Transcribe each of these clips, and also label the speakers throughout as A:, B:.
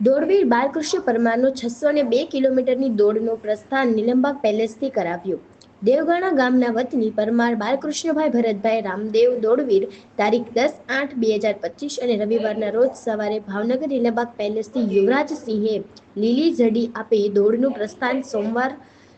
A: દોડવીર બાલકૃષ્ણ પરમારનો છસો ને બે કિલોમીટરની દોડનું પ્રસ્થાન નિલંબા પેલેસથી કરાવ્યું. દેવગાણા ગામના વતની પરમાર બાલકૃષ્ણભાઈ ભરતભાઈ રામદેવ દોડવીર તારીખ દસ આઠ બે હજાર પચીસ અને રવિવારના રોજ સવારે ભાવનગર નિલંબાગ પેલેસથી યુવરાજસિંહે લીલી ઝડી આપી દોડનું પ્રસ્થાન સોમવાર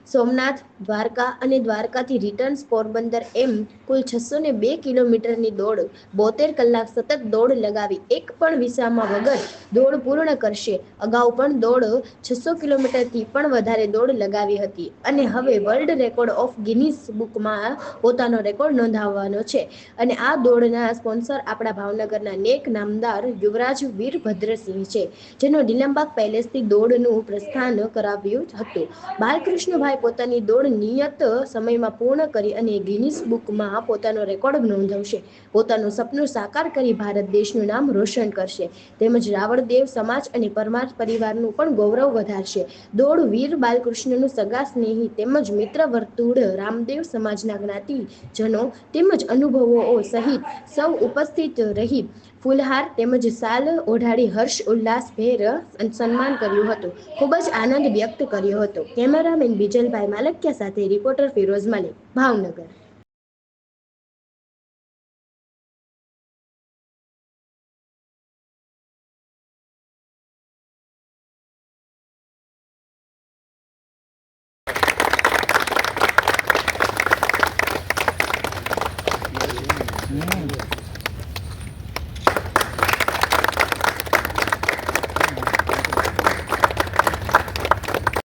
A: સોમનાથ, દ્વારકા અને દ્વારકાથી રિટર્ન્સ પોરબંદર એમ કુલ છસો ને બે કિલોમીટરની દોડ, બોતેર કલાક સતત દોડ લગાવી, એક પણ વિસામાં વગર દોડ પૂર્ણ કરશે. અગાઉ પણ દોડ છસો કિલોમીટરથી પણ વધારે દોડ લગાવી હતી. અને હવે વર્લ્ડ રેકોર્ડ ઓફ ગિનિસ બુકમાં પોતાનો રેકોર્ડ નોંધાવવાનો છે. અને આ દોડના સ્પોન્સર આપણા ભાવનગરના નેક નામદાર યુવરાજ વીરભદ્રસિંહ છે, જેનો નિલંબાગ પેલેસથી દોડનું પ્રસ્થાન કરાવ્યું હતું. બાલકૃષ્ણભાઈ પોતાની દોડ નિયત સમયમાં પૂર્ણ કરી અને ગિનિસ બુકમાં પોતાનો રેકોર્ડ નોંધાવશે. પોતાનું સપનું સાકાર કરી ભારત દેશનું નામ રોશન કરશે. તેમજ રાવળદેવ સમાજ અને પરમાર પરિવારનું પણ ગૌરવ વધારશે. દોડ વીર બાલકૃષ્ણનું સગા સ્નેહી તેમજ મિત્ર વર્તુળ રામદેવ સમાજના જ્ઞાતિજનો તેમજ અનુભવો સહિત સૌ ઉપસ્થિત રહી ફૂલહાર તેમજ સાલ ઓઢાડી હર્ષ ઉલ્લાસભેર સન્માન કર્યું હતું. ખૂબ જ આનંદ વ્યક્ત કર્યો હતો. કેમેરામેન બીજલભાઈ માલકિયા સાથે રિપોર્ટર ફિરોઝ મલિક, ભાવનગર.